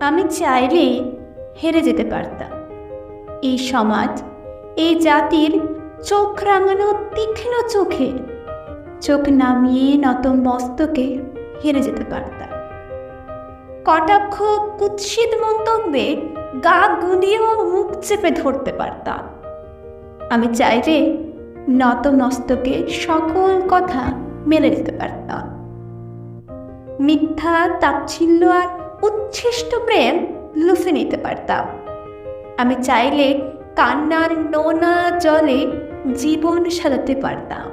আমি চাইলে হেরে যেতে পারতাম। এই সমাজ, এই জাতির চোখ রাঙানো তীক্ষ্ণ চোখে, চোখ নামিয়ে নত মস্তকে হেরে যেতে পারতাম। কটাক্ষ, কুৎসিত মন্তব্যে গা গুঁদিয়েও মুখ চেপে ধরতে পারতাম। আমি চাইলে নত মস্তকে সকল কথা মেনে নিতে পারতাম। মিথ্যা, তাচ্ছিল্য আর উচ্ছিষ্ট প্রেম লুফে নিতে পারতাম। আমি চাইলে কান্নার নোনা জলে জীবন সাজাতে পারতাম।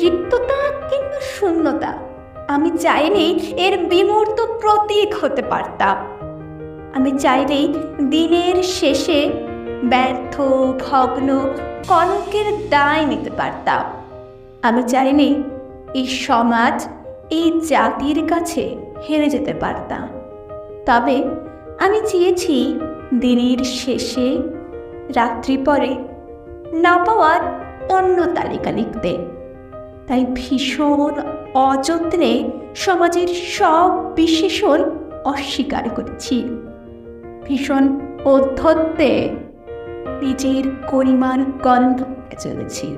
রিক্ততা কিংবা শূন্যতা আমি চাইলেই এর বিমূর্ত প্রতীক হতে পারতাম। আমি চাইলেই দিনের শেষে ব্যর্থ, ভগ্ন, কলঙ্কের দায় নিতে পারতাম। আমি চাইলেই এই সমাজ এই জাতির কাছে হেরে যেতে পারতাম। তবে আমি চেয়েছি দিনের শেষে, রাত্রি পরে না পাওয়ার অন্য তালিকা লিখতে। তাই ভীষণ অযত্নে সমাজের সব বিশেষণ অস্বীকার করছি। ভীষণ অধ্যত্বে নিজের গরিমার গন্ধ চলেছি